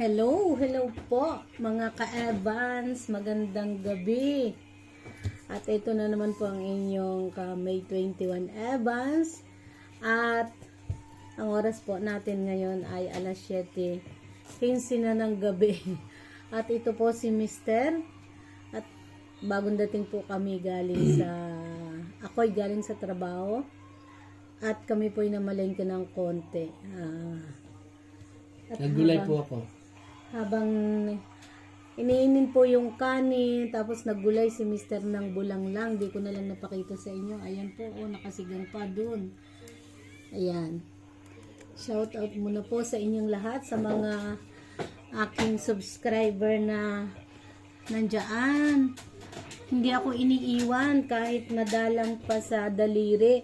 Hello, hello po mga ka-Evans, magandang gabi. At ito na naman po ang inyong ka-May 21 Evans. At ang oras po natin ngayon ay alas 7, 15 na ng gabi. At ito po si Mister. At bagong dating po kami galing sa, ako'y galing sa trabaho. At kami po'y namalengke ng konti. Ah, at Naggulay po ako. Habang iniinin po yung kanin, tapos naggulay si Mr. ng bulang lang. Di ko na lang napakita sa inyo. Ayan po, oh, nakasigang pa dun. Ayan. Shout out muna po sa inyong lahat, sa mga aking subscriber na nandyan. Hindi ako iniiwan kahit madalang pa sa daliri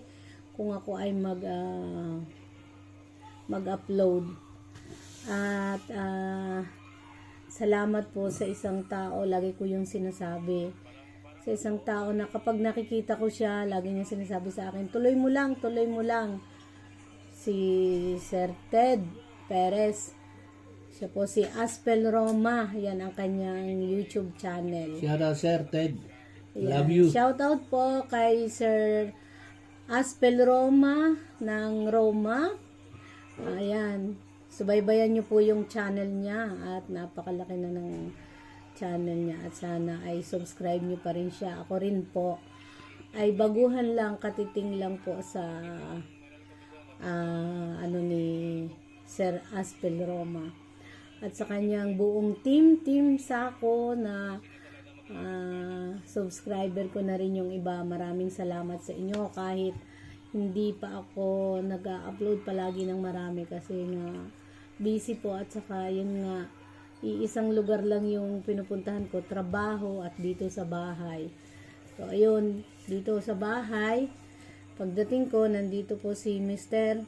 kung ako ay mag ah, mag-upload. At ah, salamat po sa isang tao, lagi ko yung sinasabi. Sa isang tao na kapag nakikita ko siya, lagi niya sinasabi sa akin, tuloy mo lang, tuloy mo lang. Si Sir Ted Perez. Siya po si Aspel Roma. Yan ang kanyang YouTube channel. Shout out Sir Ted. Love you. Shout out po kay Sir Aspel Roma ng Roma. Ayan. Subaybayan niyo po yung channel niya at napakalaki na ng channel niya at sana ay subscribe niyo pa rin siya. Ako rin po ay baguhan lang, katiting lang po sa ah, ano ni Sir Aspel Roma. At sa kanyang buong team, team Sako na ah, subscriber ko na rin yung iba. Maraming salamat sa inyo kahit hindi pa ako nag-upload palagi ng marami kasi nga busy po at saka yun nga iisang lugar lang yung pinupuntahan ko, trabaho at dito sa bahay. So ayun, dito sa bahay, pagdating ko, nandito po si Mister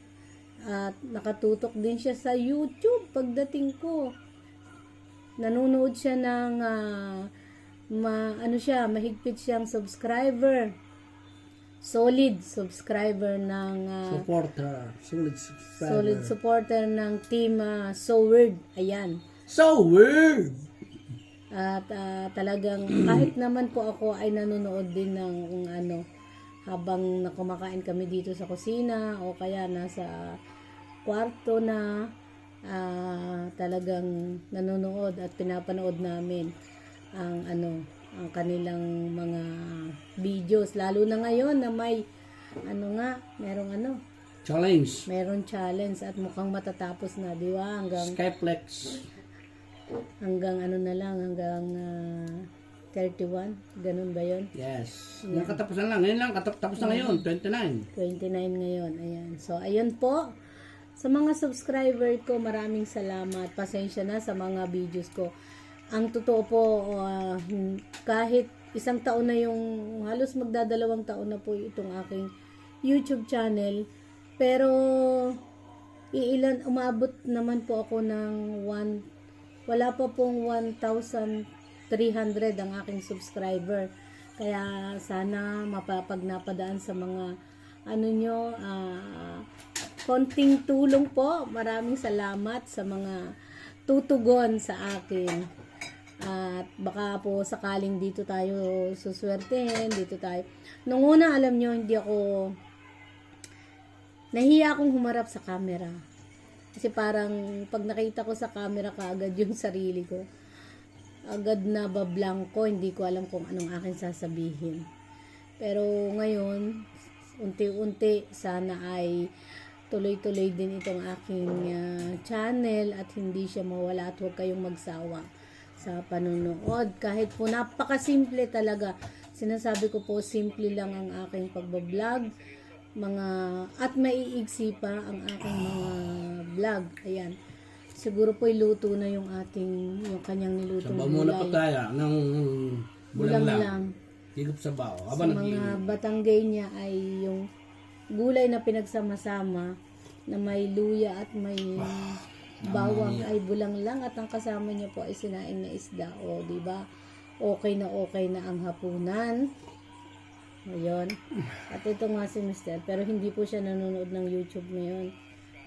at nakatutok din siya sa YouTube pagdating ko. Nanonood siya ng ah, ma, ano siya, mahigpit siyang subscriber. Solid subscriber ng ah, Supporter. Solid subscriber. solid supporter ng team uh, So Word. Ayan. So weird! At ah, talagang kahit naman po ako ay nanonood din ng kung ano habang nakumakain kami dito sa kusina o kaya nasa kwarto na ah, talagang nanonood at pinapanood namin ang ano ang kanilang mga videos lalo na ngayon na may ano nga merong ano Challenge. meron challenge at mukhang matatapos na di ba hanggang Skyplex. hanggang ano na lang hanggang ah, 31 ganun ba yon Yes. Nakatapusan lang. Ngayon lang. Katap tapos na ngayon. 29. 29 ngayon ayan so ayun po sa mga subscriber ko maraming salamat pasensya na sa mga videos ko ang totoo po hmm, kahit isang taon na yung halos magdadalawang taon na po itong aking YouTube channel pero iilan umabot naman po ako ng 1 wala pa pong 1,300 ang aking subscriber. Kaya sana mapapag napadaan sa mga ano nyo, ah, konting tulong po. Maraming salamat sa mga tutugon sa akin. Baka po sakaling dito tayo suswertehin, dito tayo. Nung una alam nyo, hindi ako nahiya akong humarap sa camera. Kasi parang pag nakita ko sa camera kaagad yung sarili ko, agad na bablangko, hindi ko alam kung anong aking sasabihin. Pero ngayon, unti-unti sana ay tuloy-tuloy din itong aking ah, channel at hindi siya mawala at huwag kayong magsawa sa panonood. Kahit po napakasimple talaga. Sinasabi ko po, simple lang ang aking pagbablog mga at maiigsi pa ang aking mga vlog. Ayan. Siguro po luto na yung ating yung kanyang nilutong Sabaw muna pa tayo ng Bulang lang. lang. Higop sabaw. Sa mga batanggay niya ay yung gulay na pinagsama-sama na may luya at may bawang ay bulang lang at ang kasama niya po ay sinaing na isda o di ba okay na okay na ang hapunan Ayun. At ito nga si Mr. Pero hindi po siya nanonood ng YouTube ngayon.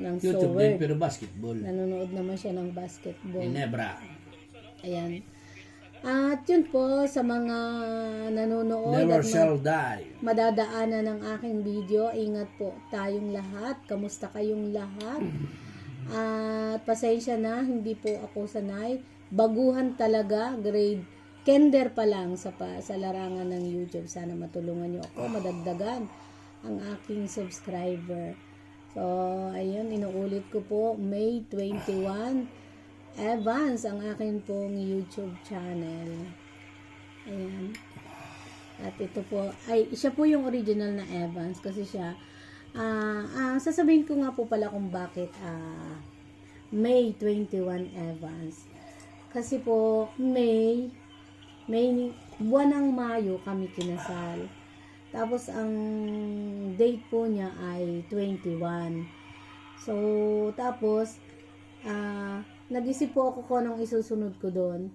ng YouTube din, pero basketball. Nanonood naman siya ng basketball. Ginebra. Ayan. At yun po sa mga nanonood Never at shall die. madadaanan ng aking video. Ingat po tayong lahat. Kamusta kayong lahat? At pasensya na, hindi po ako sanay. Baguhan talaga, grade kinder pa lang sa, pa, sa larangan ng YouTube. Sana matulungan niyo ako, madagdagan ang aking subscriber. So, ayun, inuulit ko po, May 21, Evans, ang akin pong YouTube channel. Ayan. At ito po, ay, siya po yung original na Evans kasi siya, ah, ah, sasabihin ko nga po pala kung bakit ah, May 21 Evans. Kasi po, May, May, buwan ng Mayo kami kinasal. Tapos, ang date po niya ay 21. So, tapos, ah, nag-isip po ako kung anong isusunod ko doon.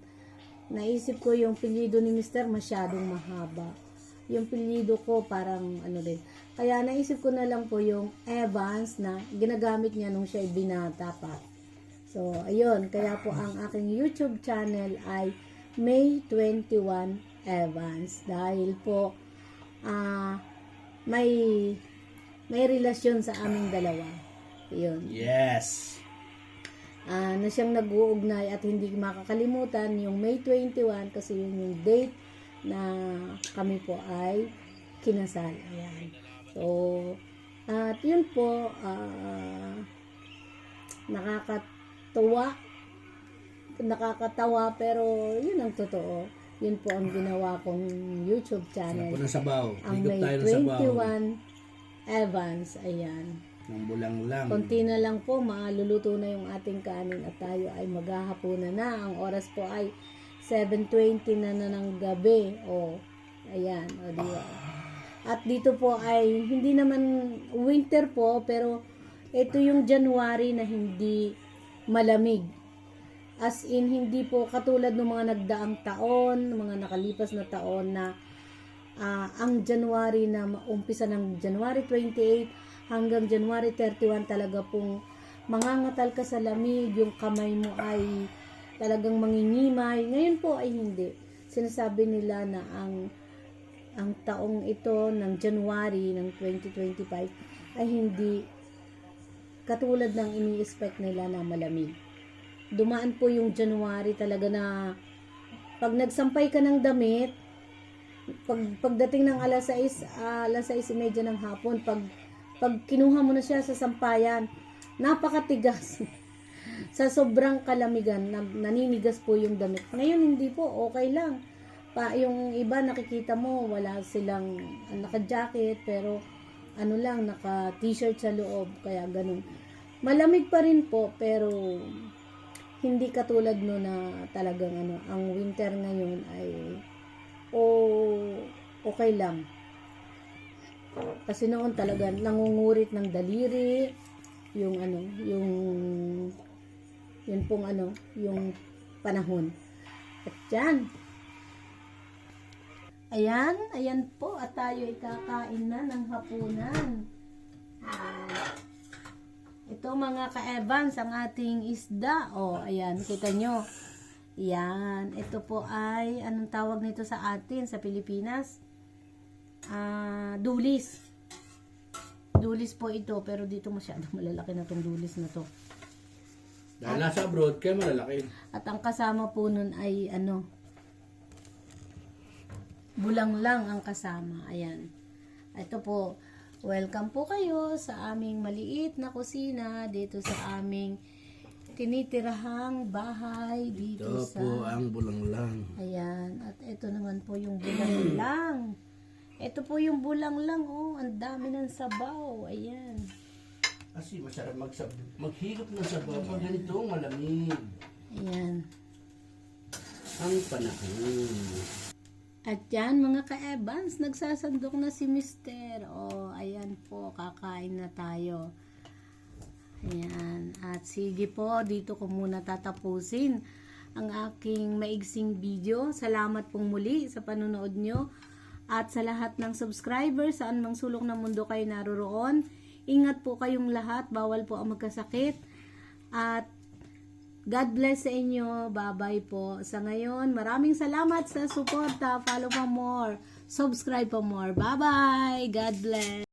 Naisip ko yung pilido ni Mr. masyadong mahaba. Yung pilido ko parang ano din. Kaya naisip ko na lang po yung Evans na ginagamit niya nung siya binata pa. So, ayun. Kaya po ang aking YouTube channel ay May 21 Evans. Dahil po, ah, may, may relasyon sa aming dalawa. Yun Yes. ah na siyang nag-uugnay at hindi makakalimutan yung May 21 kasi yun yung date na kami po ay kinasal. Ayan. So, at yun po, ah nakakatuwa, nakakatawa, pero yun ang totoo. Yun po ang ginawa kong YouTube channel. po ng sabaw. Ang May tayo ng sabaw. 21 Evans. Ayan. Ng bulang lang. Konti na lang po, maluluto na yung ating kanin at tayo ay maghahapunan na. Ang oras po ay 7.20 na na ng gabi. O, ayan, o di ba? At dito po ay, hindi naman winter po, pero ito yung January na hindi malamig. As in, hindi po katulad ng mga nagdaang taon, mga nakalipas na taon na ah, ang January na umpisa ng January 28 hanggang January 31 talaga pong mangangatal ka sa lamig, yung kamay mo ay talagang mangingimay. Ngayon po ay hindi. Sinasabi nila na ang ang taong ito ng January ng 2025 ay hindi katulad ng ini-expect nila na malamig. Dumaan po yung January talaga na pag nagsampay ka ng damit, pag pagdating ng alas 6, ah, alas 6:30 ng hapon, pag pag kinuha mo na siya sa sampayan, napakatigas. sa sobrang kalamigan, naninigas po yung damit. Ngayon hindi po, okay lang. Pa, yung iba nakikita mo, wala silang ah, naka-jacket, pero ano lang, naka-t-shirt sa loob, kaya ganun. Malamig pa rin po, pero hindi katulad no na talagang ano, ang winter ngayon ay o okay lang. Kasi noon talaga nangungurit ng daliri, yung ano, yung yun pong ano, yung panahon. At yan. Ayan, ayan po at tayo ay kakain na ng hapunan. Ayan. Ito mga ka-Evans, ang ating isda. O, oh, ayan, kita nyo. Yan, ito po ay, anong tawag nito sa atin sa Pilipinas? Ah, dulis. Dulis po ito, pero dito masyado malalaki na tong dulis na to. Dahil nasa abroad, kaya malalaki. At ang kasama po nun ay ano, bulang lang ang kasama. Ayan. Ito po, welcome po kayo sa aming maliit na kusina dito sa aming tinitirahang bahay dito Ito sa... po ang bulang lang. Ayan. At ito naman po yung bulang lang. Ito po yung bulang lang, oh. Ang dami ng sabaw. Ayan. Kasi masarap magsab maghigop ng sabaw pag ganitong malamig. Ayan. Ang panahon. At yan, mga ka-Evans, nagsasandok na si Mister. O, ayan po, kakain na tayo. Ayan. At sige po, dito ko muna tatapusin ang aking maigsing video. Salamat pong muli sa panonood nyo. At sa lahat ng subscribers, saan mang sulok ng mundo kayo naroroon, Ingat po kayong lahat. Bawal po ang magkasakit. At God bless sa inyo. Bye-bye po. Sa ngayon, maraming salamat sa suporta. Follow for more. Subscribe for more. Bye-bye. God bless.